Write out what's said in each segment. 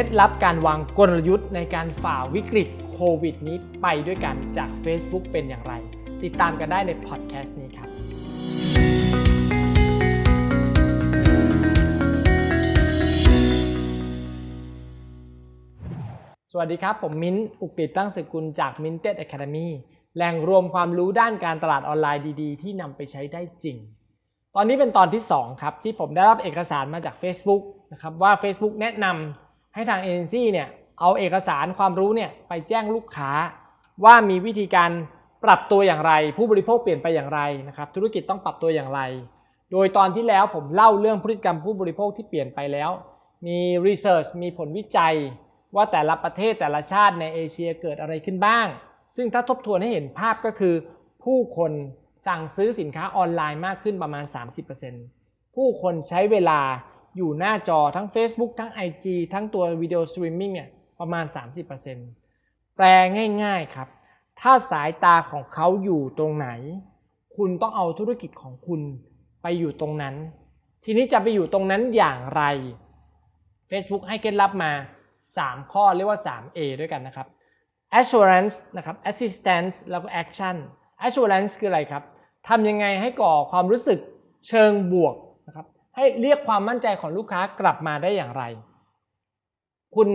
ล็ดลับการวางกลยุทธ์ในการฝ่าวิกฤตโควิดนี้ไปด้วยกันจาก Facebook เป็นอย่างไร ติดตามกันได้ในพอดแคสต์นี้ครับ สวัสดีครับ ผมมิ้นท์อุกฤษตั้งสกุลจาก Minted Academy แหล่งรวมความรู้ด้านการตลาดออนไลน์ดีๆ ที่นำไปใช้ได้จริง ตอนนี้เป็นตอนที่ 2 ครับ ที่ผมได้รับเอกสารมาจาก Facebook นะครับว่า Facebook แนะนำ ให้ทางเอเจนซี่เนี่ยเอาเอกสารความรู้เนี่ยไปแจ้งลูกค้า ว่ามีวิธีการปรับตัวอย่างไร ผู้บริโภคเปลี่ยนไปอย่างไรนะครับธุรกิจต้องปรับตัวอย่างไร โดยตอนที่แล้วผมเล่าเรื่องพฤติกรรมผู้บริโภคที่เปลี่ยนไปแล้ว มีรีเสิร์ชมีผลวิจัย ว่าแต่ละประเทศแต่ละชาติในเอเชียเกิดอะไรขึ้นบ้าง ซึ่งถ้าทบทวนให้เห็นภาพก็คือ ผู้คนสั่งซื้อสินค้าออนไลน์มากขึ้นประมาณ 30%ผู้คนใช้เวลา อยู่หน้าจอทั้ง Facebook ทั้ง IG ทั้งตัววิดีโอสตรีมมิ่งเนี่ยประมาณ 30%แปลง่าย ๆครับ ถ้าสายตาของเขาอยู่ตรงไหน คุณต้องเอาธุรกิจของคุณไปอยู่ตรงนั้น ทีนี้จะไปอยู่ตรงนั้นอย่างไร Facebook ให้เคล็ดลับมา 3 ข้อเรียกว่า 3A ด้วยกันนะครับ assurance นะครับ assistance แล้วก็ action assurance คืออะไรครับทำยังไงให้ก่อความรู้สึกเชิงบวกนะครับ ให้เรียกความมั่นใจของลูกค้ากลับมาได้อย่างไร คุณ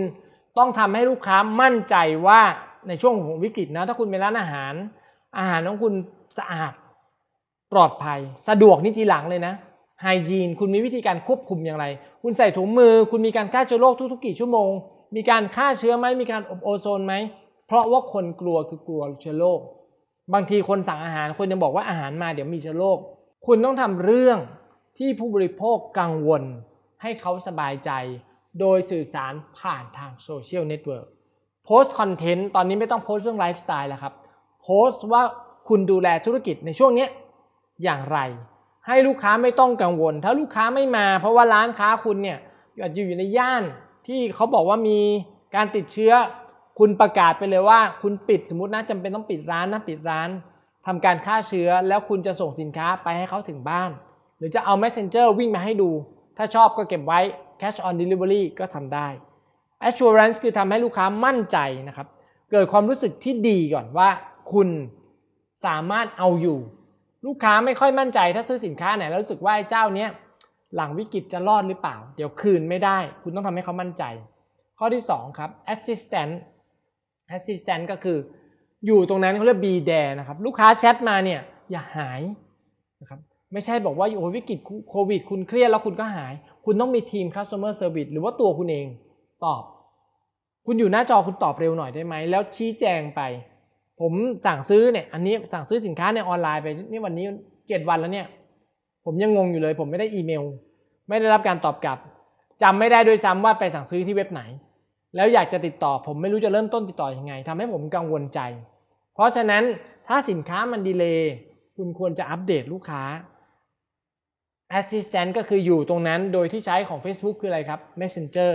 ต้องทำให้ลูกค้ามั่นใจว่าในช่วงของวิกฤตนะ ถ้าคุณเป็นร้านอาหาร อาหารของคุณสะอาดปลอดภัย สะดวกนี่ทีหลังเลยนะไฮจีนคุณมีวิธีการควบคุมอย่างไร คุณใส่ถุงมือ คุณมีการฆ่าเชื้อโรคทุกๆกี่ชั่วโมง มีการฆ่าเชื้อไหมมีการอบโอโซนไหม เพราะว่าคนกลัวคือกลัวเชื้อโรคบางทีคนสั่งอาหารคนยังบอกว่าอาหารมาเดี๋ยวมีเชื้อโรคคุณต้องทำเรื่อง ที่ผู้บริโภคกังวลให้เขาสบายใจ โดยสื่อสารผ่านทางโซเชียลเน็ตเวิร์กโพสต์คอนเทนต์ตอนนี้ไม่ต้องโพสต์เรื่องไลฟ์สไตล์แล้วครับ โพสต์ว่าคุณดูแลธุรกิจในช่วงนี้อย่างไร ให้ลูกค้าไม่ต้องกังวล ถ้าลูกค้าไม่มา เพราะว่าร้านค้าคุณเนี่ยอาจจะอยู่ในย่านที่เขาบอกว่ามีการติดเชื้อ คุณประกาศไปเลยว่า คุณปิดสมมตินะจำเป็นต้องปิดร้านนะปิดร้านทำการฆ่าเชื้อแล้วคุณจะส่งสินค้าไปให้เขาถึงบ้าน หรือจะเอา messenger วิ่งมาให้ดู ถ้าชอบก็เก็บไว้ cash on delivery ก็ทำได้ assurance คือทำให้ลูกค้ามั่นใจนะครับ เกิดความรู้สึกที่ดีก่อนว่าคุณสามารถเอาอยู่ ลูกค้าไม่ค่อยมั่นใจ ถ้าซื้อสินค้าไหนแล้วรู้สึกว่าไอ้เจ้าเนี้ยหลังวิกฤตจะรอดหรือเปล่า เดี๋ยวคืนไม่ได้ คุณต้องทำให้เขามั่นใจ ข้อที่2ครับ assistant assistant ก็คืออยู่ตรงนั้นเขาเรียก be there นะครับ ลูกค้าแชทมาเนี่ยอย่าหายนะครับ ไม่ใช่บอกว่าโอ้ยวิกฤตโควิด คุณเครียดแล้วคุณก็หาย คุณต้องมีทีม customer service หรือว่าตัวคุณเองตอบ คุณอยู่หน้าจอคุณตอบเร็วหน่อยได้ไหม แล้วชี้แจงไป ผมสั่งซื้อเนี่ย อันนี้สั่งซื้อสินค้าในออนไลน์ไปนี่วันนี้เจ็ดวันแล้วเนี่ย ผมยังงงอยู่เลย ผมไม่ได้อีเมล ไม่ได้รับการตอบกลับจำไม่ได้ด้วยซ้ำว่าไปสั่งซื้อที่เว็บไหน แล้วอยากจะติดต่อ ผมไม่รู้จะเริ่มต้นติดต่ออยังไงทำให้ผมกังวลใจ เพราะฉะนั้นถ้าสินค้ามันดีเลย์คุณควรจะอัปเดตลูกค้า Assistant ก็คืออยู่ตรงนั้นโดยที่ใช้ของ Facebook คืออะไรครับ Messenger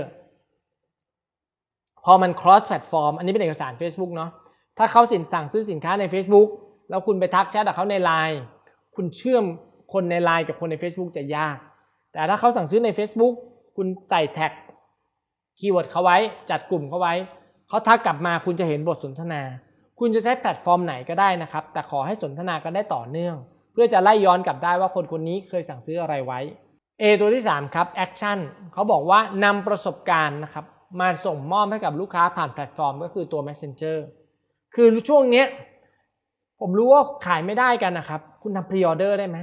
พอมัน cross platform อันนี้เป็นเอกสาร Facebook เนาะถ้าเขาสินสั่งซื้อสินค้าใน Facebook แล้วคุณไปทักแชทกับเขาใน Line คุณเชื่อมคนใน Line กับคนใน Facebook จะยาก แต่ถ้าเขาสั่งซื้อใน Facebook คุณใส่แท็กคีย์เวิร์ดเขาไว้จัดกลุ่มเขาไว้ เขาทักกลับมาคุณจะเห็นบทสนทนา คุณจะใช้แพลตฟอร์มไหนก็ได้นะครับ แต่ขอให้สนทนากันได้ต่อเนื่อง พื่อจะไล่ย้อนกลับได้ว่าคนคนนี้เคยสั่งซื้ออะไรไว้ A ตัวที่ 3 ครับ Action เขาบอกว่านำประสบการณ์นะครับมาส่งมอบให้กับลูกค้าผ่านแพลตฟอร์มก็คือตัว Messenger คือช่วงเนี้ยผมรู้ว่าขายไม่ได้กันนะครับ คุณทำพรีออเดอร์ได้ไหม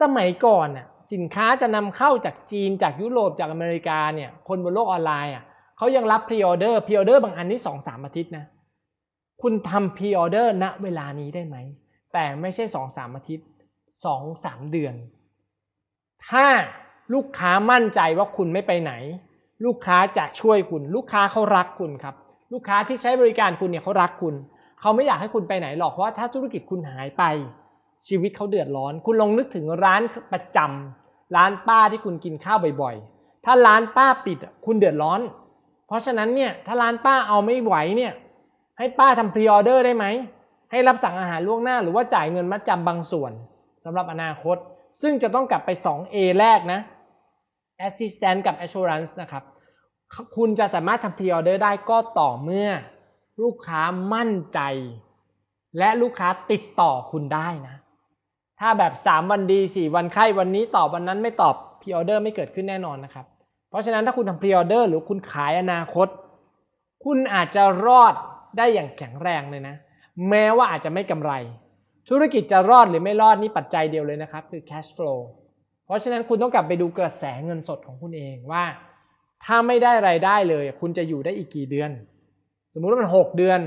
สมัยก่อนน่ะสินค้าจะนำเข้าจากจีนจากยุโรปจากอเมริกาเนี่ยคนบนโลกออนไลน์อะเขายังรับพรีออเดอร์พรีออเดอร์บางอันนี่สองสามอาทิตย์นะคุณทำพรีออเดอร์ณเวลานี้ได้ไหมแต่ไม่ใช่สองสามอาทิตย์ สองสามเดือน ถ้าลูกค้ามั่นใจว่าคุณไม่ไปไหน ลูกค้าจะช่วยคุณ ลูกค้าเขารักคุณครับ ลูกค้าที่ใช้บริการคุณเนี่ยเขารักคุณ เขาไม่อยากให้คุณไปไหนหรอกเพราะว่าถ้าธุรกิจคุณหายไป ชีวิตเขาเดือดร้อน คุณลองนึกถึงร้านประจำร้านป้าที่คุณกินข้าวบ่อยๆ ถ้าร้านป้าปิดคุณเดือดร้อน เพราะฉะนั้นเนี่ยถ้าร้านป้าเอาไม่ไหวเนี่ยให้ป้าทำพรีออเดอร์ได้ไหมให้รับสั่งอาหารล่วงหน้าหรือว่าจ่ายเงินมัดจำบางส่วน สำหรับอนาคต ซึ่งจะต้องกลับไป 2A แรกนะ Assistant กับ Assurance นะครับ คุณจะสามารถทำพรีออเดอร์ได้ก็ต่อเมื่อลูกค้ามั่นใจ และลูกค้าติดต่อคุณได้นะ ถ้าแบบ 3 วันดี 4 วันไข้วันนี้ตอบวันนั้นไม่ตอบพรีออเดอร์ไม่เกิดขึ้นแน่นอนนะครับ เพราะฉะนั้นถ้าคุณทำพรีออเดอร์หรือคุณขายอนาคต คุณอาจจะรอดได้อย่างแข็งแรงเลยนะ แม้ว่าอาจจะไม่กำไร ธุรกิจจะรอดหรือไม่รอดนี่ปัจจัยเดียวเลยนะครับ คือ cash flow เพราะฉะนั้นคุณต้องกลับไปดูกระแสเงินสดของคุณเองว่า ถ้าไม่ได้ไรายได้เลย คุณจะอยู่ได้อีกกี่เดือน สมมุติว่ามัน 6 เดือน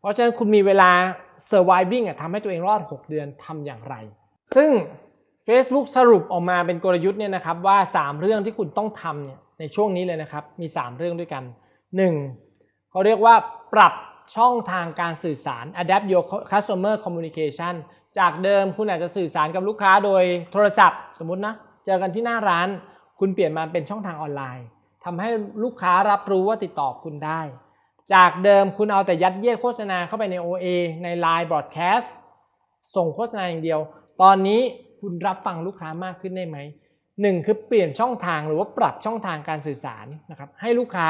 เพราะฉะนั้นคุณมีเวลา surviving อะทำให้ตัวเองรอด 6 เดือนทำอย่างไร ซึ่ง Facebook สรุปออกมาเป็นกลยุทธ์เนี่ยนะครับว่า 3 เรื่องที่คุณต้องทำเนี่ยในช่วงนี้เลยนะครับ มี 3 เรื่องด้วยกัน 1. เขาเรียกว่าปรับ ช่องทางการสื่อสาร adapt your customer communication จากเดิมคุณอาจจะสื่อสารกับลูกค้าโดยโทรศัพท์ สมมตินะ เจอกันที่หน้าร้าน คุณเปลี่ยนมาเป็นช่องทางออนไลน์ทำให้ลูกค้ารับรู้ว่าติดต่อคุณได้ จากเดิมคุณเอาแต่ยัดเยียดโฆษณาเข้าไปใน OA ใน Line Broadcast ส่งโฆษณาอย่างเดียว ตอนนี้คุณรับฟังลูกค้ามากขึ้นได้ไหมหนึ่งคือเปลี่ยนช่องทางหรือว่าปรับช่องทางการสื่อสารนะครับให้ลูกค้า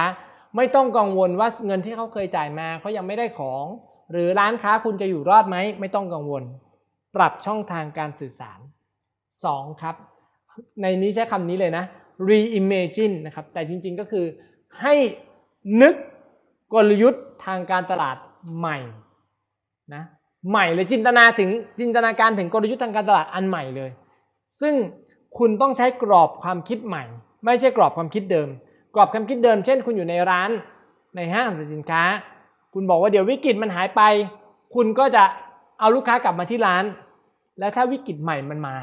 ไม่ต้องกังวลว่าเงินที่เขาเคยจ่ายมาเขายังไม่ได้ของ หรือร้านค้าคุณจะอยู่รอดไหม ไม่ต้องกังวล ปรับช่องทางการสื่อสาร 2. ครับ ในนี้ใช้คำนี้เลยนะ reimagine นะครับ แต่จริงๆก็คือให้นึกกลยุทธ์ทางการตลาดใหม่นะใหม่เลยจินตนาถึงจินตนาการถึงกลยุทธ์ทางการตลาดอันใหม่เลย ซึ่งคุณต้องใช้กรอบความคิดใหม่ ไม่ใช่กรอบความคิดเดิม กรอบความคิดเดิมเช่น คุณอยู่ในร้านในห้างสรรพสินค้า คุณบอกว่าเดี๋ยววิกฤตมันหายไป คุณก็จะเอาลูกค้ากลับมาที่ร้าน แล้วถ้าวิกฤตใหม่มันมา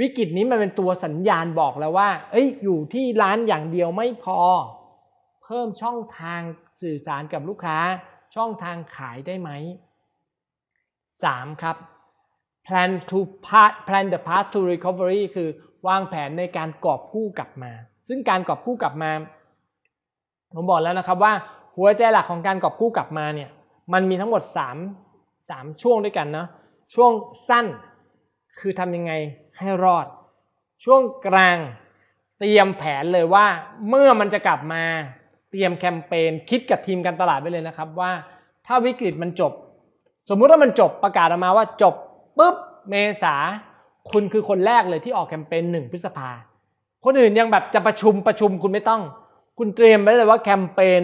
วิกฤตนี้มันเป็นตัวสัญญาณบอกแล้วว่า เอ้ยอยู่ที่ร้านอย่างเดียวไม่พอ เพิ่มช่องทางสื่อสารกับลูกค้า ช่องทางขายได้ไหม 3. ครับ plan to path plan the path to recovery คือวางแผนในการกอบกู้กลับมา ซึ่งการกอบกู้กลับมา ผมบอกแล้วนะครับว่าหัวใจหลักของการกอบกู้กลับมาเนี่ยมันมีทั้งหมด 3 3 ช่วงด้วยกันนะช่วงสั้นคือทำยังไงให้รอด ช่วงกลางเตรียมแผนเลยว่าเมื่อมันจะกลับมาเตรียมแคมเปญคิดกับทีมการตลาดไปเลยนะครับว่าถ้าวิกฤตมันจบ สมมุติว่ามันจบประกาศออกมาว่าจบปุ๊บเมษาคุณคือคนแรกเลยที่ออกแคมเปญหนึ่งพฤษภา คนอื่นยังแบบจะประชุมประชุมคุณไม่ต้อง คุณเตรียมไว้เลยว่าแคมเปญ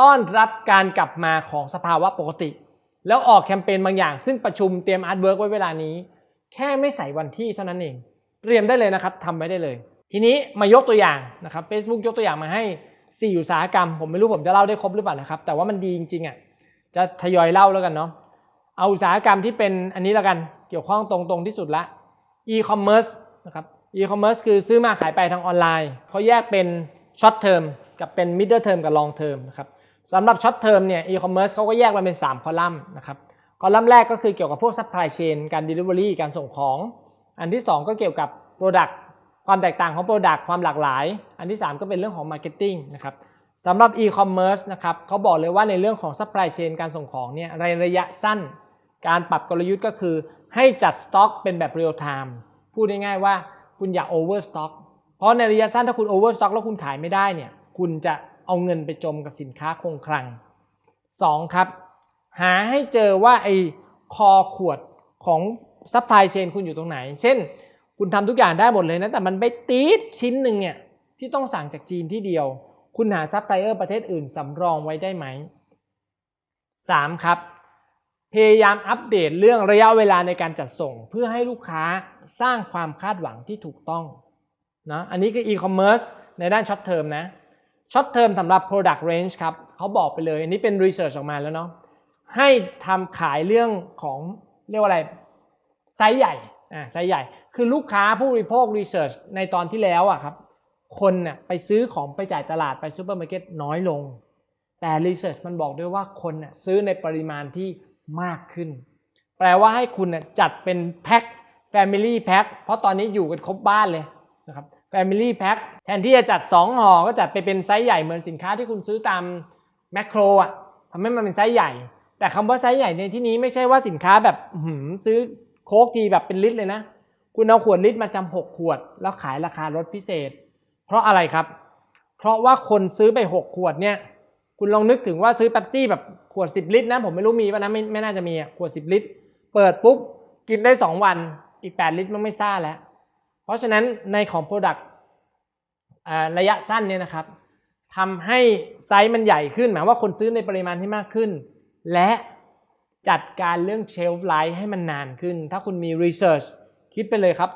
ต้อนรับการกลับมาของสภาวะปกติ แล้วออกแคมเปญบางอย่าง ซึ่งประชุมเตรียมอาร์ตเวิร์กไว้เวลานี้ แค่ไม่ใส่วันที่เท่านั้นเอง เตรียมได้เลยนะครับทำไว้ได้เลย ทีนี้มายกตัวอย่างนะครับ Facebook ยกตัวอย่างมาให้4อุตสาหกรรม ผมไม่รู้ผมจะเล่าได้ครบหรือเปล่านะครับ แต่ว่ามันดีจริงๆอะจะทยอยเล่าแล้วกันเนาะเอาอุตสาหกรรมที่เป็นอันนี้แล้วกันเกี่ยวข้องตรงๆที่สุดละ e-commerce นะครับ e-commerce คือซื้อมาขายไปทางออนไลน์เขาแยกเป็น short term กับเป็น middle term กับ long term นะครับสำหรับ short term เนี่ย e-commerce เขาก็แยกมาเป็น 3 คอลัมน์นะครับคอลัมน์แรกก็คือเกี่ยวกับพวก supply chain การ delivery การส่งของ อันที่ 2 ก็เกี่ยวกับ product ความแตกต่างของ product ความหลากหลาย อันที่ 3 ก็เป็นเรื่องของ marketing นะครับสำหรับ e-commerce นะครับเขาบอกเลยว่าในเรื่องของ supply chain การส่งของเนี่ยในระยะสั้น การปรับกลยุทธ์ก็คือให้จัดสต็อกเป็นแบบ real time พูดง่ายๆว่า คุณอย่า over stock เพราะในระยะสั้นถ้าคุณ over stock แล้วคุณขายไม่ได้เนี่ย คุณจะเอาเงินไปจมกับสินค้าคงคลัง 2. ครับ หาให้เจอว่าไอ้คอขวดของ supply chain คุณอยู่ตรงไหน เช่น คุณทำทุกอย่างได้หมดเลยนะ แต่มันไปตีดชิ้นหนึ่งเนี่ยที่ต้องสั่งจากจีนที่เดียว คุณหาซัพพลายเออร์ประเทศอื่นสำรองไว้ได้ไหม 3. ครับ พยายามอัปเดตเรื่องระยะเวลาในการจัดส่ง เพื่อให้ลูกค้าสร้างความคาดหวังที่ถูกต้องนะอันนี้คือ e-commerce ในด้าน short term นะ short term สำหรับ product range ครับเขาบอกไปเลย อันนี้เป็น research ออกมาแล้วเนาะให้ทำขายเรื่องของเรียกว่าอะไรไซส์ใหญ่อ่าไซส์ใหญ่ คือลูกค้าผู้บริโภค research ในตอนที่แล้วอะครับคนน่ะไปซื้อของไปจ่ายตลาดไปซูเปอร์มาร์เก็ตน้อยลง แต่ research มันบอกด้วยว่าคนน่ะซื้อในปริมาณที่ มากขึ้น แปลว่าให้คุณนะจัดเป็นแพ็ค Family Pack เพราะตอนนี้อยู่กันครบบ้านเลยนะครับ Family Pack แทนที่จะจัด 2ห่อก็จัดไปเป็นไซส์ใหญ่เหมือนสินค้าที่คุณซื้อตามแมคโครอะทำให้มันเป็นไซส์ใหญ่ แต่คำว่าไซส์ใหญ่ในที่นี้ไม่ใช่ว่าสินค้าแบบหืมซื้อโค้กทีแบบเป็นลิตรเลยนะ คุณเอาขวดลิตรมาจำหกขวด แล้วขายราคาลดพิเศษ เพราะอะไรครับ เพเพราะว่าคนซื้อไป 6 ขวดเนี่ย คุณลองนึกถึงว่าซื้อเป๊ปซี่แบบขวด 10 ลิตรนะ ผมไม่รู้มีป่ะนะไม่ไม่น่าจะมีอะขวด 10 ลิตร เปิดปุ๊บกินได้ 2 วันอีก 8 ลิตรมันไม่ซ่าแล้ว เพราะฉะนั้นในของ Product ระยะสั้นเนี่ยนะครับทำให้ไซส์มันใหญ่ขึ้น หมายว่าคนซื้อในปริมาณที่มากขึ้น และจัดการเรื่องเชลฟ์ไลฟ์ให้มันนานขึ้น ถ้าคุณมี Research คิดไปเลยครับ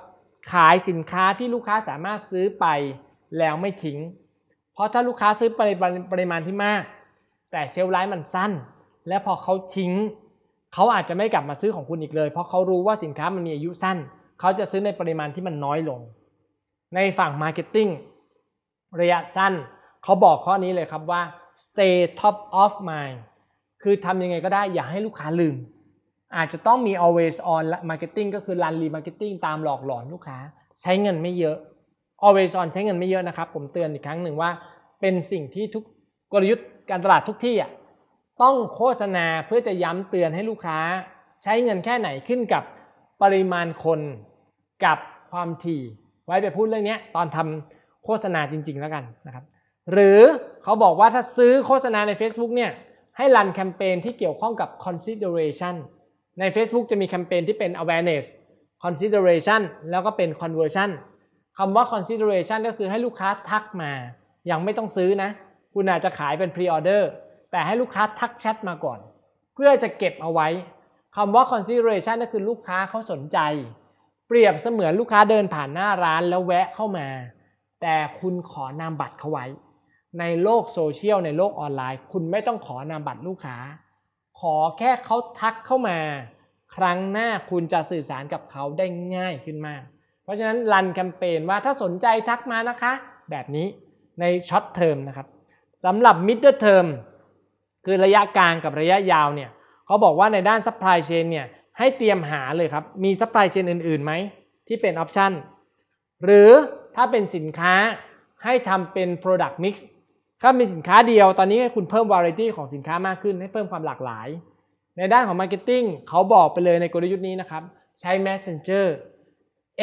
ขายสินค้าที่ลูกค้าสามารถซื้อไปแล้วไม่ทิ้ง เพราะถ้าลูกค้าซื้อไปปริมาณที่มาก แต่เชลฟ์ไลฟ์มันสั้น และพอเขาทิ้ง เขาอาจจะไม่กลับมาซื้อของคุณอีกเลย เพราะเขารู้ว่าสินค้ามันมีอายุสั้น เขาจะซื้อในปริมาณที่มันน้อยลง ในฝั่ง Marketing ระยะสั้น เขาบอกข้อนี้เลยครับว่า stay top of mind คือทำยังไงก็ได้อย่าให้ลูกค้าลืม อาจจะต้องมี always on marketing ก็คือ run remarketing ตามหลอกหลอนลูกค้า ใช้เงินไม่เยอะ always on ใช้เงินไม่เยอะนะครับ ผมเตือนอีกครั้งหนึ่งว่า เป็นสิ่งที่ทุกกลยุทธ์การตลาดทุกที่อะต้องโฆษณาเพื่อจะย้ำเตือนให้ลูกค้า ใช้เงินแค่ไหนขึ้นกับปริมาณคนกับความถี่ ไว้ไปพูดเรื่องนี้ตอนทำโฆษณาจริง ๆ แล้วกันนะครับ หรือเขาบอกว่าถ้าซื้อโฆษณาใน Facebook เนี่ยให้รันแคมเปญที่เกี่ยวข้องกับ consideration ใน Facebook จะมีแคมเปญที่เป็น awareness consideration แล้วก็เป็น conversion คำว่า consideration ก็คือให้ลูกค้าทักมา ยังไม่ต้องซื้อนะ คุณอาจจะขายเป็น pre-order แต่ให้ลูกค้าทักแชทมาก่อน เพื่อจะเก็บเอาไว้คำว่า consideration ก็คือลูกค้าเขาสนใจ เปรียบเสมือนลูกค้าเดินผ่านหน้าร้านแล้วแวะเข้ามา แต่คุณขอนามบัตรเขาไว้ ในโลกโซเชียลในโลกออนไลน์ คุณไม่ต้องขอนามบัตรลูกค้า ขอแค่เขาทักเข้ามา ครั้งหน้าคุณจะสื่อสารกับเขาได้ง่ายขึ้นมาก เพราะฉะนั้นรันแคมเปญว่าถ้าสนใจทักมานะคะ แบบนี้ในช็อตเทอมนะครับสำหรับมิดเดิลเทอมคือระยะกลางกับระยะยาวเนี่ยเขาบอกว่าในด้านซัพพลายเชนเนี่ยให้เตรียมหาเลยครับ มีซัพพลายเชนอื่นๆไหมที่เป็นออปชันหรือถ้าเป็นสินค้าให้ทำเป็น Product Mix ถ้ามีสินค้าเดียวตอนนี้ให้คุณเพิ่ม Variety ของสินค้ามากขึ้นให้เพิ่มความหลากหลาย ในด้านของ Marketing เขาบอกไปเลยในกลยุทธ์นี้นะครับ ใช้ Messenger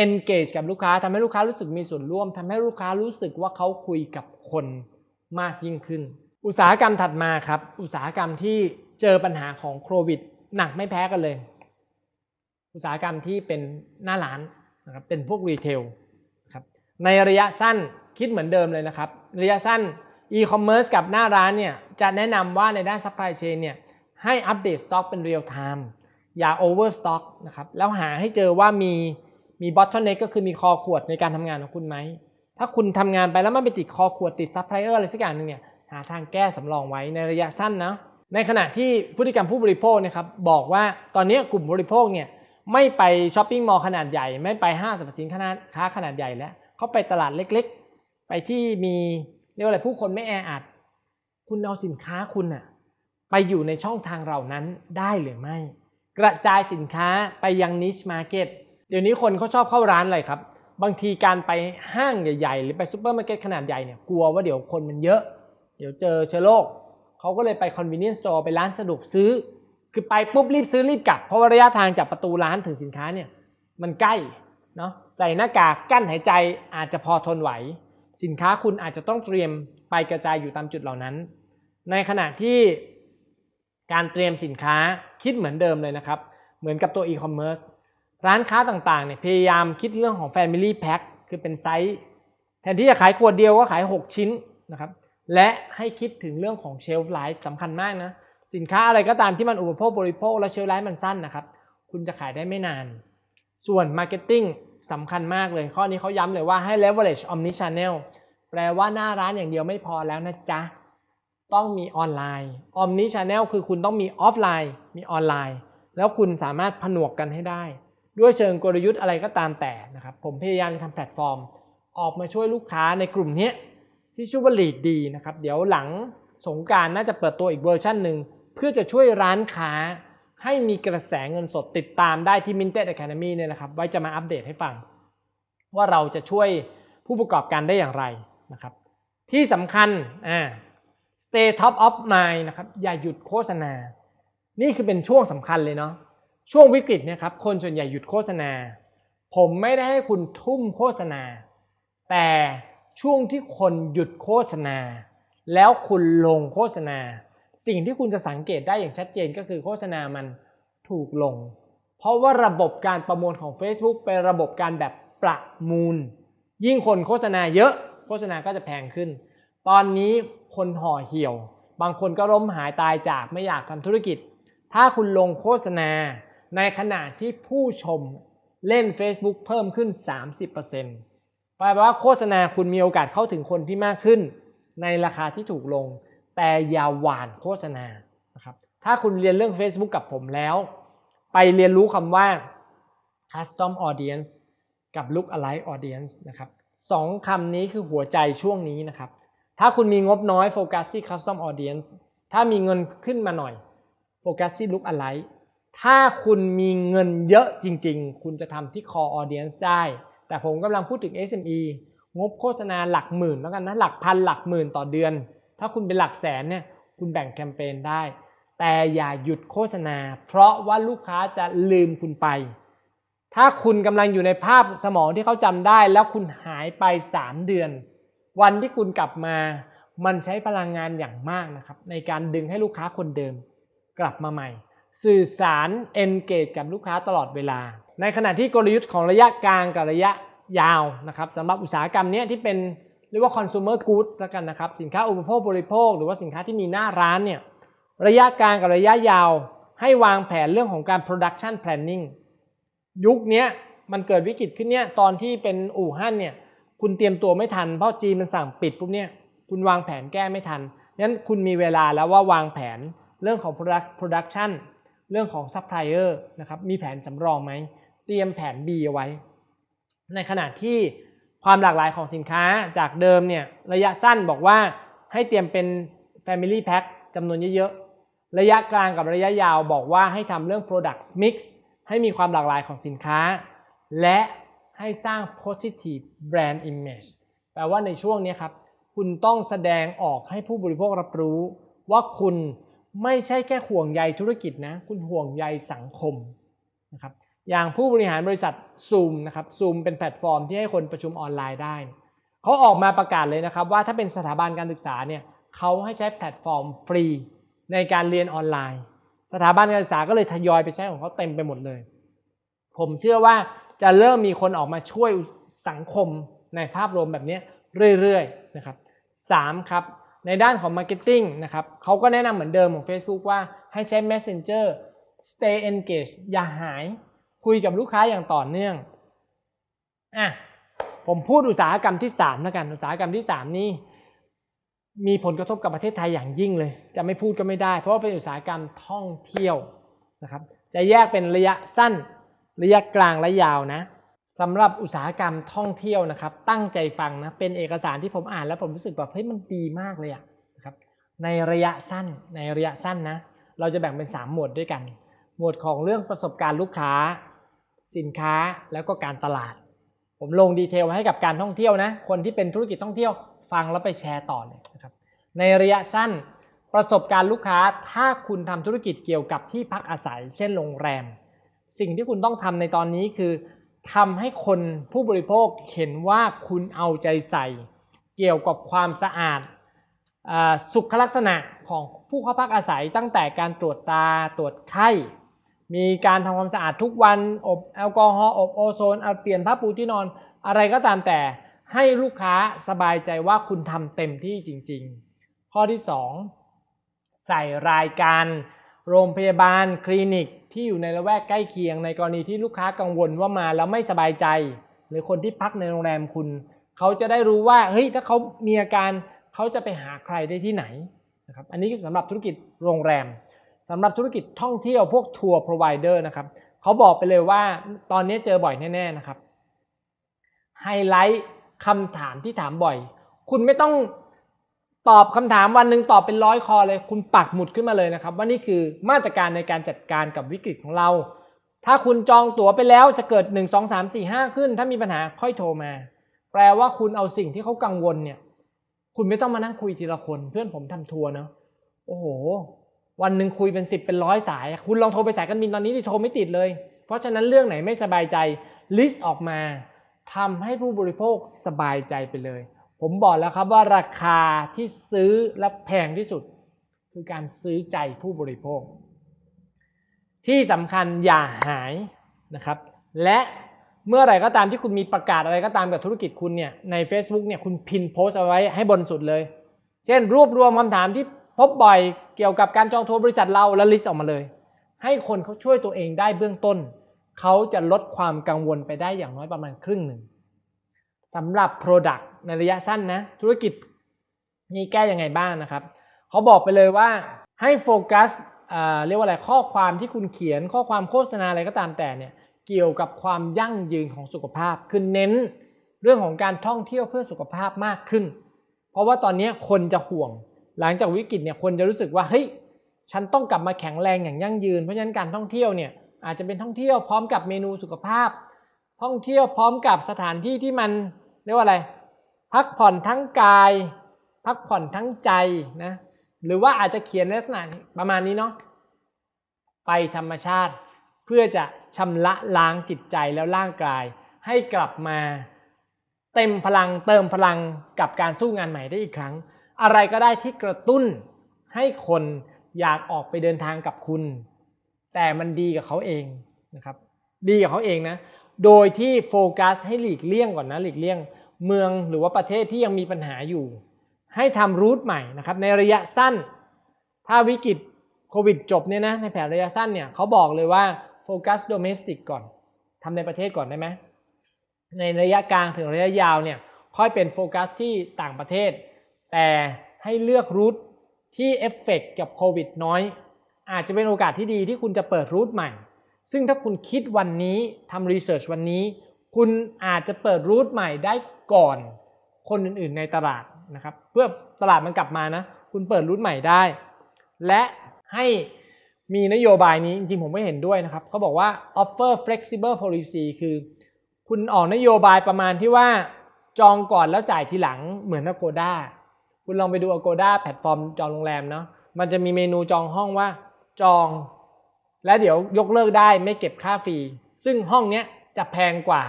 engage กับลูกค้าทำให้ลูกค้ารู้สึกมีส่วนร่วมทำให้ลูกค้ารู้สึกว่าเขาคุยกับคนมากยิ่งขึ้น อุตสาหกรรมถัดมาครับ อุตสาหกรรมที่เจอปัญหาของโควิด หนักไม่แพ้กันเลย อุตสาหกรรมที่เป็นหน้าร้านนะครับเป็นพวกรีเทลครับในระยะสั้นคิดเหมือนเดิมเลยนะครับ ระยะสั้น e-commerce กับหน้าร้านเนี่ยจะแนะนำว่าในด้าน supply chain เนี่ยให้อัปเดตสต็อกเป็น real time อย่า overstock นะครับแล้วหาให้เจอว่ามี มี bottleneck ก็คือมีคอขวดในการทำงานของคุณไหม ถ้าคุณทำงานไปแล้วมันไปติดคอขวดติด supplier ออร์อะไรสักอย่างหนึ่งเนี่ยหาทางแก้สำรองไว้ในระยะสั้นนะ ในขณะที่พฤติกรรมผู้บริโภคนะครับบอกว่าตอนนี้กลุ่มบริโภคเนี่ยไม่ไปช้อปปิ้งมอลล์ขนาดใหญ่ ไม่ไปห้างสรรพสินค้าขนาดใหญ่แล้วเขาไปตลาดเล็กๆ ไปที่มีเรียกว่าอะไรผู้คนไม่แออัด คุณเอาสินค้าคุณอะไปอยู่ในช่องทางเหล่านั้นได้หรือไม่ กระจายสินค้าไปยังนิชมาร์เก็ต ดี๋ยวนี้คนเขาชอบเข้าร้านอะไรครับ บางทีการไปห้างใหญ่ๆ หรือไปซูเปอร์มาร์เก็ตขนาดใหญ่เนี่ยกลัวว่าเดี๋ยวคนมันเยอะ เดี๋ยวเจอเชื้อโรคเขาก็เลยไป convenience store ไปร้านสะดวกซื้อ คือไปปุ๊บรีบซื้อรีบกลับ เพราะว่าระยะทางจากประตูร้านถึงสินค้าเนี่ยมันใกล้เนาะใส่หน้ากากกั้นหายใจอาจจะพอทนไหว สินค้าคุณอาจจะต้องเตรียมไปกระจายอยู่ตามจุดเหล่านั้น ในขณะที่การเตรียมสินค้าคิดเหมือนเดิมเลยนะครับ เหมือนกับตัว e-commerce ร้ ร้านค้าต่างๆเนี่ยพยายามคิดเรื่องของ Family Pack คือเป็นไซส์ แทนที่จะขายขวดเดียวก็ขาย 6 ชิ้นนะครับและให้คิดถึงเรื่องของ Shelf Life สำคัญมากนะ สินค้าอะไรก็ตามที่มันอุปโภคบริโภคและ Shelf Life มันสั้นนะครับ คุณจะขายได้ไม่นาน ส่วน Marketing สำคัญมากเลย ข้อนี้เขาย้ำเลยว่าให้ leverage omni channel แปลว่าหน้าร้านอย่างเดียวไม่พอแล้วนะจ๊ะ ต้องมีออนไลน์ omni channel คือคุณต้องมีออฟไลน์ มีออนไลน์ แล้วคุณสามารถผนวกกันให้ได้ ด้วยเชิงกลยุทธ์อะไรก็ตามแต่นะครับผมพยายามจะทำแพลตฟอร์ม ออกมาช่วยลูกค้าในกลุ่มนี้ที่ชื่อว่า Lead ดีนะครับเดี๋ยวหลังสงการน่าจะเปิดตัวอีกเวอร์ชันหนึ่งเพื่อจะช่วยร้านค้าให้มีกระแสเงินสดติดตามได้ที่ Minted Academy เนี่ยนะครับ ไว้จะมาอัปเดตให้ฟัง ว่าเราจะช่วยผู้ประกอบการได้อย่างไรนะครับ ที่สำคัญอ่า stay top of mind นะครับ อย่าหยุดโฆษณา นี่คือเป็นช่วงสำคัญเลยเนาะ ช่วงวิกฤตนี่ยครับคนส่วนใหญ่หยุดโฆษณา ผมไม่ได้ให้คุณทุ่มโฆษณา แต่ช่วงที่คนหยุดโฆษณา แล้วคุณลงโฆษณา สิ่งที่คุณจะสังเกตได้อย่างชัดเจนก็คือโฆษณามันถูกลง เพราะว่าระบบการประมวลของ Facebook เป็นระบบการแบบประมูล ยิ่งคนโฆษณาเยอะโฆษณาก็จะแพงขึ้น ตอนนี้คนห่อเหี่ยว บางคนก็ล้มหายตายจากไม่อยากทำธุรกิจ ถ้าคุณลงโฆษณา ในขณะที่ผู้ชมเล่น Facebook เพิ่มขึ้น 30%แปลว่าโฆษณาคุณมีโอกาสเข้าถึงคนที่มากขึ้น ในราคาที่ถูกลง แต่อย่าหวานโฆษณานะครับถ้าคุณเรียนเรื่อง Facebook กับผมแล้ว ไปเรียนรู้คำว่า custom audience กับ look alike audience นะครับสองคำนี้คือหัวใจช่วงนี้นะครับ ถ้าคุณมีงบน้อยโฟกัสที่ custom audience ถ้ามีเงินขึ้นมาหน่อยโฟกัสที่ look alike ถ้าคุณมีเงินเยอะจริง ๆ คุณจะทำที่ core audience ได้ แต่ผมกำลังพูดถึง SME งบโฆษณาหลักหมื่นแล้วกันนะ หลักพันหลักหมื่นต่อเดือน ถ้าคุณเป็นหลักแสนเนี่ย คุณแบ่งแคมเปญได้ แต่อย่าหยุดโฆษณา เพราะว่าลูกค้าจะลืมคุณไป ถ้าคุณกำลังอยู่ในภาพสมองที่เขาจำได้ แล้วคุณหายไป 3 เดือน วันที่คุณกลับมา มันใช้พลังงานอย่างมากนะครับ ในการดึงให้ลูกค้าคนเดิมกลับมาใหม่ สื่อสาร engage กับลูกค้าตลอดเวลา ในขณะที่กลยุทธ์ของระยะกลางกับระยะยาวนะครับสำหรับอุตสาหกรรมเนี้ยที่เป็นเรียกว่า consumer goods ล้วกันนะครับ สินค้าอุปโภคบริโภค หรือว่าสินค้าที่มีหน้าร้านเนี่ยระยะกลางกับระยะยาว ให้วางแผนเรื่องของการ production planning ยุคนี้มันเกิดวิกฤตขึ้นเนี่ยตอนที่เป็นอู่ฮั่นเนี่ยคุณเตรียมตัวไม่ทันเพราะจีนมันสั่งปิดปุ๊บเนี่ยคุณวางแผนแก้ไม่ทันงั้นคุณมีเวลาแล้วว่าวางแผนเรื่องของ product production เรื่องของ supplier นะครับมีแผนสำรองไหม เตรียมแผน B เอาไว้ ในขณะที่ความหลากหลายของสินค้าจากเดิมเนี่ยระยะสั้นบอกว่าให้เตรียมเป็น Family Pack จำนวนเยอะๆ ระยะกลางกับระยะยาวบอกว่าให้ทำเรื่อง Product Mix ให้มีความหลากหลายของสินค้า และให้สร้าง positive brand image แปลว่าในช่วงนี้ครับ คุณต้องแสดงออกให้ผู้บริโภครับรู้ว่าคุณ ไม่ใช่แค่ห่วงใยธุรกิจนะคุณห่วงใยสังคมนะครับอย่างผู้บริหารบริษัท Zoom นะครับ Zoom เป็นแพลตฟอร์มที่ให้คนประชุมออนไลน์ได้เขาออกมาประกาศเลยนะครับ ว่าถ้าเป็นสถาบันการศึกษาเนี่ยเขาให้ใช้แพลตฟอร์มฟรีในการเรียนออนไลน์ สถาบันการศึกษาก็เลยทยอยไปใช้ของเขาเต็มไปหมดเลย ผมเชื่อว่าจะเริ่มมีคนออกมาช่วยสังคมในภาพรวมแบบนี้เรื่อยๆนะครับสามครับ ในด้านของ Marketing นะครับเขาก็แนะนำเหมือนเดิมของ Facebook ว่าให้ใช้ Messenger stay engaged อย่าหายคุยกับลูกค้าอย่างต่อเนื่องอะผมพูดอุตสาหกรรมที่3แล้วกัน อุตสาหกรรมที่ 3 นี่มีผลกระทบกับประเทศไทยอย่างยิ่งเลย จะไม่พูดก็ไม่ได้ เพราะว่าเป็นอุตสาหกรรมท่องเที่ยวนะครับ จะแยกเป็นระยะสั้น ระยะกลาง และยาวนะ สำหรับอุตสาหกรรมท่องเที่ยวนะครับ ตั้งใจฟังนะเป็นเอกสารที่ผมอ่านแล้วผมรู้สึกแบบเฮ้ยมันดีมากเลยอะนะครับในระยะสั้นในระยะสั้นนะ เราจะแบ่งเป็น 3 หมวดด้วยกัน หมวดของเรื่องประสบการณ์ลูกค้า สินค้าแล้วก็การตลาด ผมลงดีเทลให้กับการท่องเที่ยวนะ คนที่เป็นธุรกิจท่องเที่ยวฟังแล้วไปแชร์ต่อเลยนะครับ ในระยะสั้นประสบการณ์ลูกค้าถ้าคุณทำธุรกิจเกี่ยวกับที่พักอาศัย เช่นโรงแรม สิ่งที่คุณต้องทำในตอนนี้คือ ทำให้คนผู้บริโภคเห็นว่าคุณเอาใจใส่ เกี่ยวกับความสะอาดสุขลักษณะของผู้เข้าพักอาศัยตั้งแต่การตรวจตาตรวจไข้ มีการทำความสะอาดทุกวัน อบแอลกอฮอล์อบโอโซนเอาเปลี่ยนผ้าปูที่นอน อะไรก็ตามแต่ให้ลูกค้าสบายใจว่าคุณทำเต็มที่จริง ๆ ข้อที่ 2 ใส่รายการโรงพยาบาลคลินิก ที่อยู่ในละแวกใกล้เคียงในกรณีที่ลูกค้ากังวลว่ามาแล้วไม่สบายใจ หรือคนที่พักในโรงแรมคุณ เขาจะได้รู้ว่าเฮ้ยถ้าเขามีอาการเขาจะไปหาใครได้ที่ไหนนะครับอันนี้สำหรับธุรกิจโรงแรมสำหรับธุรกิจท่องเที่ยวพวกทัวร์พรอไวเดอร์นะครับเขาบอกไปเลยว่าตอนนี้เจอบ่อยแน่ๆนะครับไฮไลท์คำถามที่ถามบ่อย คุณไม่ต้อง ตอบคำถามวันหนึ่งตอบเป็นร้อยคอเลย คุณปักหมุดขึ้นมาเลยนะครับ ว่านี่คือมาตรการในการจัดการกับวิกฤตของเรา ถ้าคุณจองตั๋วไปแล้วจะเกิด 1 2 3 4 5 ขึ้น ถ้ามีปัญหาค่อยโทรมา แปลว่าคุณเอาสิ่งที่เขากังวลเนี่ย คุณไม่ต้องมานั่งคุยทีละคน เพื่อนผมทำทัวร์เนาะโอ้โห วันหนึ่งคุยเป็นสิบเป็นร้อยสาย คุณลองโทรไปสายการบินตอนนี้ที่โทรไม่ติดเลย เพราะฉะนั้นเรื่องไหนไม่สบายใจลิสต์ออกมาทำให้ผู้บริโภคสบายใจไปเลย ผมบอกแล้วครับว่าราคาที่ซื้อและแพงที่สุด คือการซื้อใจผู้บริโภค ที่สำคัญอย่าหายนะครับ และเมื่อไรก็ตามที่คุณมีประกาศอะไรก็ตามกับธุรกิจคุณเนี่ยใน Facebook เนี่ยคุณพินโพสเอาไว้ให้บนสุดเลย เช่นรวบรวมคำถามที่พบบ่อยเกี่ยวกับการจองทัวร์บริษัทเราแล้วลิสต์ออกมาเลย ให้คนเขาช่วยตัวเองได้เบื้องต้น เขาจะลดความกังวลไปได้อย่างน้อยประมาณครึ่งหนึ่งสำหรับ Product ในระยะสั้นนะ ธุรกิจนี่แก้ยังไงบ้างนะครับเขาบอกไปเลยว่าให้โฟกัสเอ่อเรียกว่าอะไรข้อความที่คุณเขียนข้อความโฆษณาอะไรก็ตามแต่เนี่ยเกี่ยวกับความยั่งยืนของสุขภาพ คือเน้นเรื่องของการท่องเที่ยวเพื่อสุขภาพมากขึ้น เพราะว่าตอนนี้คนจะห่วง หลังจากวิกฤตเนี่ยคนจะรู้สึกว่าเฮ้ยฉันต้องกลับมาแข็งแรงอย่างยั่งยืน เพราะฉะนั้นการท่องเที่ยวเนี่ยอาจจะเป็นท่องเที่ยวพร้อมกับเมนูสุขภาพ ท่องเที่ยวพร้อมกับสถานที่ที่มันเรียกว่าอะไร พักผ่อนทั้งกาย พักผ่อนทั้งใจนะหรือว่าอาจจะเขียนลักษณะประมาณนี้เนาะไปธรรมชาติ เพื่อจะชำระล้างจิตใจแล้วร่างกาย ให้กลับมาเต็มพลังเติมพลังกับการสู้งานใหม่ได้อีกครั้ง อะไรก็ได้ที่กระตุ้นให้คนอยากออกไปเดินทางกับคุณ แต่มันดีกับเขาเองนะครับ ดีกับเขาเองนะ โดยที่โฟกัสให้หลีกเลี่ยงก่อนนะหลีกเลี่ยง เมืองหรือว่าประเทศที่ยังมีปัญหาอยู่ ให้ทำรูทใหม่นะครับในระยะสั้น ถ้าวิกฤตโควิดจบเนี่ยนะในแผนระยะสั้นเนี่ยเขาบอกเลยว่าโฟกัสโดเมสติกก่อนทำในประเทศก่อนได้ไหมในระยะกลางถึงระยะยาวเนี่ยค่อยเป็นโฟกัสที่ต่างประเทศ แต่ให้เลือกรูทที่เอฟเฟกกับโควิดน้อย อาจจะเป็นโอกาสที่ดีที่คุณจะเปิดรูทใหม่ ซึ่งถ้าคุณคิดวันนี้ทำรีเสิร์ชวันนี้ คุณอาจจะเปิดรูทใหม่ได้ก่อนคนอื่นๆในตลาดนะครับเพื่อตลาดมันกลับมานะ คุณเปิดรูทใหม่ได้ และให้มีนโยบายนี้ จริงๆ ผมไม่เห็นด้วยนะครับเขาบอกว่า offer flexible policy คือ คุณออกนโยบายประมาณที่ว่าจองก่อนแล้วจ่ายทีหลังเหมือน Agoda คุณลองไปดู Agoda แพลตฟอร์มจองโรงแรมเนาะมันจะมีเมนูจองห้องว่าจอง และเดี๋ยวยกเลิกได้ไม่เก็บค่าฟรีซึ่งห้องเนี้ย จะแพงกว่า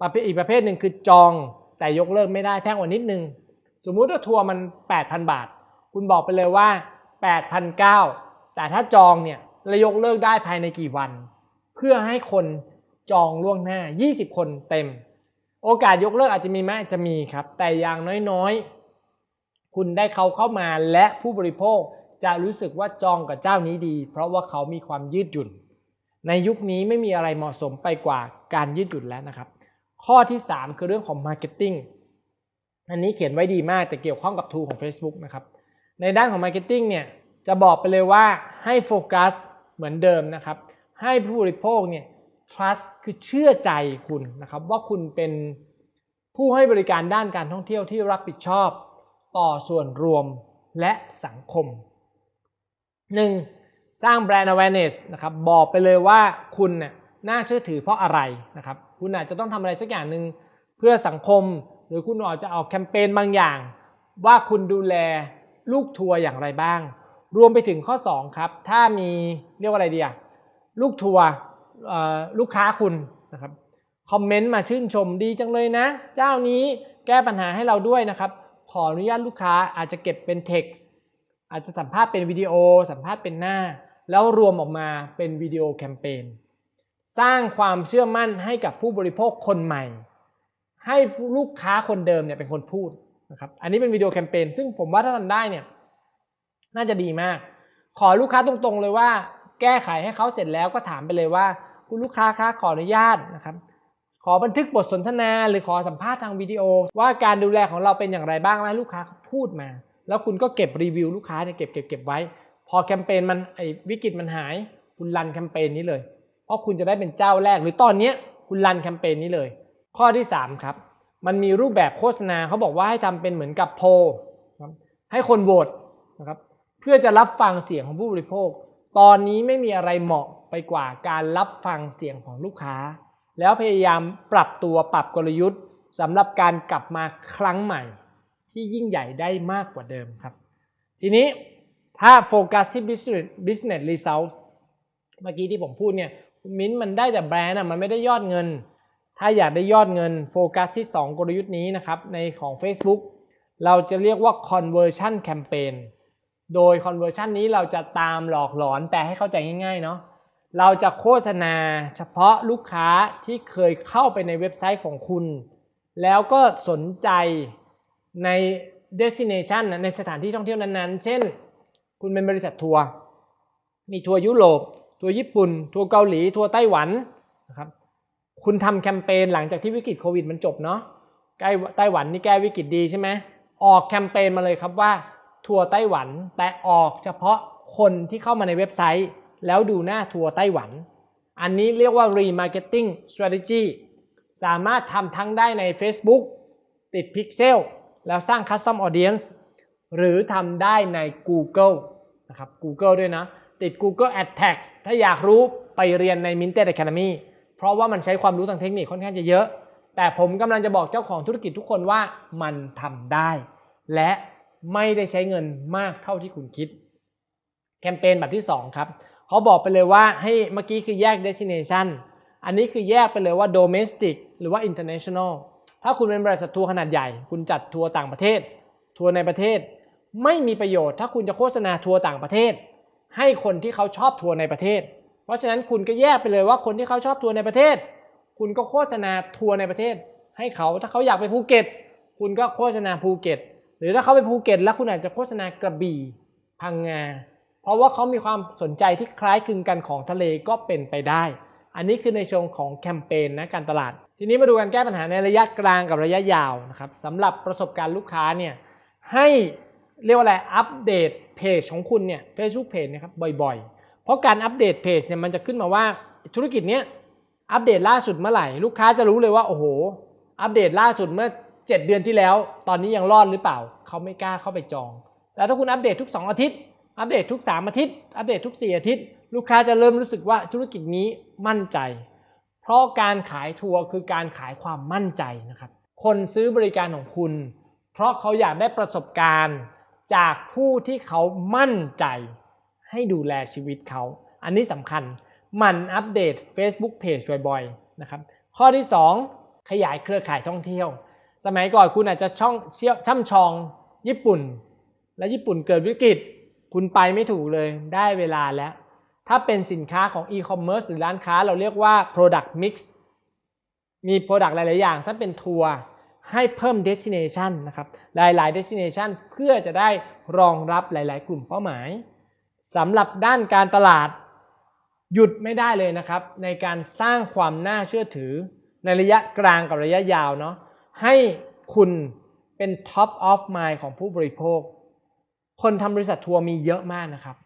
ประเภทอีกประเภทหนึ่งคือจองแต่ยกเลิกไม่ได้แพงกว่านิดนึง สมมุติว่าทัวร์มัน 8,000 บาท คุณบอกไปเลยว่า 8,900 แต่ถ้าจองเนี่ยแล้วยกเลิกได้ภายในกี่วัน เพื่อให้คนจองล่วงหน้า 20 คนเต็ม โอกาสยกเลิกอาจจะมีไหมอาจจะมีครับ แต่อย่างน้อยๆ คุณได้เขาเข้ามาและผู้บริโภคจะรู้สึกว่าจองกับเจ้านี้ดี เพราะว่าเขามีความยืดหยุ่น ในยุคนี้ไม่มีอะไรเหมาะสมไปกว่าการยืดหยุ่นแล้วนะครับ ข้อที่ 3 คือเรื่องของ Marketing อันนี้เขียนไว้ดีมากแต่เกี่ยวข้องกับ tool ของ Facebook นะครับ ในด้านของ Marketing เนี่ยจะบอกไปเลยว่าให้โฟกัสเหมือนเดิมนะครับ ให้ผู้บริโภคเนี่ย trust คือเชื่อใจคุณนะครับ ว่าคุณเป็นผู้ให้บริการด้านการท่องเที่ยวที่รับผิดชอบต่อส่วนรวมและสังคม 1. สร้างแบรนด์ awareness นะครับบอกไปเลยว่าคุณน่ยน่าเชื่อถือเพราะอะไรนะครับคุณอาจจะต้องทำอะไรสักอย่างหนึ่งเพื่อสังคม หรือคุณอาจจะเอาแคมเปญบางอย่าง ว่าคุณดูแลลูกทัวร์อย่างไรบ้าง รวมไปถึงข้อ 2 ครับ ถ้ามีเรียกว่าอะไรดีอะลูกทัวร์ลูกค้าคุณนะครับคอมเมนต์มาชื่นชมดีจังเลยนะ เจ้านี้แก้ปัญหาให้เราด้วยนะครับ ขออนุญาตลูกค้าอาจจะเก็บเป็นเท็กซ์อาจจะสัมภาษณ์เป็นวิดีโอ สัมภาษณ์เป็นหน้า แล้วรวมออกมาเป็นวิดีโอแคมเปญสร้างความเชื่อมั่นให้กับผู้บริโภคคนใหม่ ให้ลูกค้าคนเดิมเนี่ยเป็นคนพูดนะครับอันนี้เป็นวิดีโอแคมเปญซึ่งผมว่าถ้าทำได้เนี่ยน่าจะดีมาก ขอลูกค้าตรงๆเลยว่า แก้ไขให้เขาเสร็จแล้วก็ถามไปเลยว่า คุณลูกค้าคะขออนุญาตนะครับขอบันทึกบทสนทนาหรือขอสัมภาษณ์ทางวิดีโอ ว่าการดูแลของเราเป็นอย่างไรบ้างแล้วลูกค้าพูดมา แล้วคุณก็เก็บรีวิวลูกค้าเนี่ยเก็บเก็บเก็บไว้ อแคมเปญมันไอ้วิกฤตมันหาย คุณรันแคมเปญนี้เลย เพราะคุณจะได้เป็นเจ้าแรก หรือตอนเนี้ยคุณรันแคมเปญนี้เลย ข้อที่ 3 ครับ มันมีรูปแบบโฆษณาเขาบอกว่าให้ทำเป็นเหมือนกับโพลให้คนโหวตนะครับเพื่อจะรับฟังเสียงของผู้บริโภค ตอนนี้ไม่มีอะไรเหมาะไปกว่าการรับฟังเสียงของลูกค้า แล้วพยายามปรับตัวปรับกลยุทธ์สำหรับการกลับมาครั้งใหม่ ที่ยิ่งใหญ่ได้มากกว่าเดิมครับ ทีนี้ ถ้าโฟกัสที่ business business result เมื่อกี้ที่ผมพูดเนี่ยมิ้นมันได้แต่แบรนด์อะมันไม่ได้ยอดเงิน ถ้าอยากได้ยอดเงินโฟกัสที่ 2 กลยุทธ์นี้นะครับ ในของ Facebook เราจะเรียกว่า conversion campaign โดย conversion นี้เราจะตามหลอกหลอนแต่ให้เข้าใจง่ายๆเนาะเราจะโฆษณาเฉพาะลูกค้าที่เคยเข้าไปในเว็บไซต์ของคุณ แล้วก็สนใจใน destination นในสถานที่ท่องเที่ยวนั้นๆ เช่น คุณเป็นบริษัททัวร์มีทัวร์ยุโรปทัวร์ญี่ปุ่น ทัวร์เกาหลี ทัวร์ไต้หวันนะครับ คุณทำแคมเปญหลังจากที่วิกฤตโควิดมันจบเนาะใกล้ไต้หวันนี่แก้วิกฤตดีใช่ไหมออกแคมเปญมาเลยครับว่าทัวร์ไต้หวันแต่ออกเฉพาะคนที่เข้ามาในเว็บไซต์ แล้วดูหน้าทัวร์ไต้หวัน อันนี้เรียกว่า remarketing strategy สามารถทำทั้งได้ใน Facebook ติด Pixel แล้วสร้าง custom audience หรือทำได้ใน Google นะครับ Google ด้วยนะ ติด Google Ad Tags ถ้าอยากรู้ไปเรียนใน Minted Academy เพราะว่ามันใช้ความรู้ทางเทคนิคค่อนข้างจะเยอะ แต่ผมกำลังจะบอกเจ้าของธุรกิจทุกคนว่ามันทำได้ และไม่ได้ใช้เงินมากเท่าที่คุณคิด แคมเปญแบบที่ 2 ครับ เขาบอกไปเลยว่าให้เมื่อกี้คือแยก destination อันนี้คือแยกไปเลยว่า domestic หรือว่า international ถ้าคุณเป็นบริษัททัวร์ขนาดใหญ่ คุณจัดทัวร์ต่างประเทศ ทัวร์ในประเทศ ไม่มีประโยชน์ ถ้าคุณจะโฆษณาทัวร์ต่างประเทศ ให้คนที่เขาชอบทัวร์ในประเทศ เพราะฉะนั้นคุณก็แยกไปเลยว่าคนที่เขาชอบทัวร์ในประเทศ คุณก็โฆษณาทัวร์ในประเทศ ให้เขาถ้าเขาอยากไปภูเก็ต คุณก็โฆษณาภูเก็ต หรือถ้าเขาไปภูเก็ต แล้วคุณอาจจะโฆษณากระบี่พังงาเพราะว่าเขามีความสนใจที่คล้ายคลึงกันของทะเลก็เป็นไปได้ อันนี้คือในเชิงของแคมเปญนะการตลาดทีนี้มาดูการแก้ปัญหาในระยะกลางกับระยะยาวนะครับสำหรับประสบการณ์ลูกค้าเนี่ย ให้เรียกว่าอะไรอัปเดตเพจของคุณเนี่ย Facebook Page นะครับบ่อยๆ เพราะการอัปเดตเพจเนี่ยมันจะขึ้นมาว่าธุรกิจเนี้ยอัปเดตล่าสุดเมื่อไหร่ ลูกค้าจะรู้เลยว่าโอ้โห อัปเดตล่าสุดเมื่อ 7 เดือนที่แล้ว ตอนนี้ยังรอดหรือเปล่า เขาไม่กล้าเข้าไปจองแต่ถ้าคุณอัปเดตทุก 2 อาทิตย์ อัปเดตทุก 3 อาทิตย์ อัปเดตทุก 4 อาทิตย์ ลูกค้าจะเริ่มรู้สึกว่าธุรกิจนี้มั่นใจ เพราะการขายทัวร์คือการขายความมั่นใจนะครับ คนซื้อบริการของคุณ เพราะเขาอยากได้ประสบการณ์จากผู้ที่เขามั่นใจให้ดูแลชีวิตเขา อันนี้สำคัญมันอัปเดต Facebook Page บ่อยๆนะครับ ข้อที่ 2 ขยายเครือข่ายท่องเที่ยว สมัยก่อนคุณอาจจะช่องเชี่ยวช่ำชองญี่ปุ่น และญี่ปุ่นเกิดวิกฤต คุณไปไม่ถูกเลยได้เวลาแล้ว ถ้าเป็นสินค้าของ e-commerce หรือร้านค้าเราเรียกว่า product mix มี product หลาย ๆ อย่าง ถ้าเป็นทัวร์ ให้เพิ่ม destination นะครับหลาย ๆ destination เพื่อจะได้รองรับหลาย ๆ กลุ่มเป้าหมายสำหรับด้านการตลาดหยุดไม่ได้เลยนะครับ ในการสร้างความน่าเชื่อถือในระยะกลางกับระยะยาวเนาะให้คุณเป็น top of mind ของผู้บริโภค คนทำบริษัททัวร์มีเยอะมากนะครับ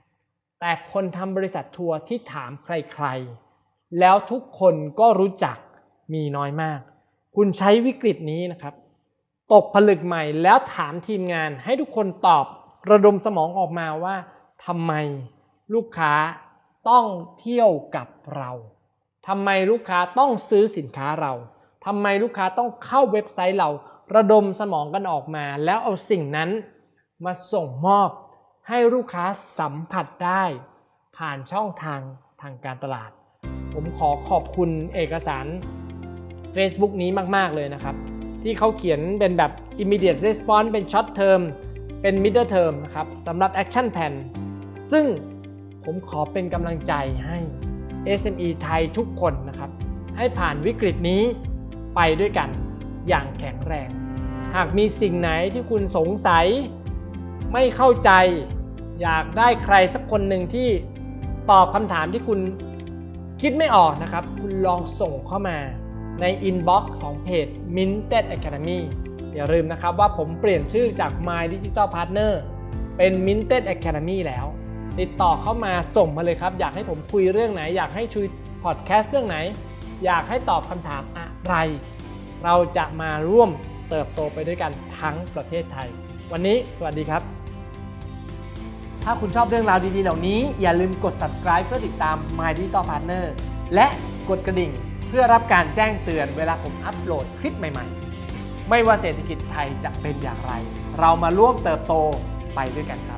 แต่คนทำบริษัททัวร์ที่ถามใคร ๆ แล้วทุกคนก็รู้จักมีน้อยมาก คุณใช้วิกฤตนี้นะครับ ตกผลึกใหม่แล้วถามทีมงานให้ทุกคนตอบระดมสมองออกมาว่าทำไมลูกค้าต้องเที่ยวกับเราทำไมลูกค้าต้องซื้อสินค้าเราทำไมลูกค้าต้องเข้าเว็บไซต์เรา ระดมสมองกันออกมา แล้วเอาสิ่งนั้นมาส่งมอบให้ลูกค้าสัมผัสได้ ผ่านช่องทางทางการตลาด ผมขอขอบคุณเอกสาร Facebook นี้มาก ๆ เลยนะครับ ที่เขาเขียนเป็นแบบ immediate response เป็น short term เป็น middle term นะครับสำหรับ action plan ซึ่งผมขอเป็นกำลังใจให้ SME ไทยทุกคนนะครับ ให้ผ่านวิกฤตนี้ไปด้วยกันอย่างแข็งแรง หากมีสิ่งไหนที่คุณสงสัย ไม่เข้าใจ อยากได้ใครสักคนหนึ่งที่ตอบคำถามที่คุณคิดไม่ออกนะครับ คุณลองส่งเข้ามา ใน inbox ของเพจ Minted Academy อย่าลืมนะครับว่าผมเปลี่ยนชื่อจาก My Digital Partner เป็น Minted Academy แล้ว ติดต่อเข้ามาส่งมาเลยครับ อยากให้ผมคุยเรื่องไหน อยากให้ช่วยพอดแคสต์เรื่องไหน อยากให้ตอบคำถามอะไร เราจะมาร่วมเติบโตไปด้วยกันทั้งประเทศไทย วันนี้สวัสดีครับ ถ้าคุณชอบเรื่องราวดีๆ เหล่านี้ อย่าลืมกด subscribe เพื่อติดตาม My Digital Partner และกดกระดิ่ง เพื่อรับการแจ้งเตือนเวลาผมอัปโหลดคลิปใหม่ๆ ไม่ว่าเศรษฐกิจไทยจะเป็นอย่างไร เรามาร่วมเติบโตไปด้วยกันครับ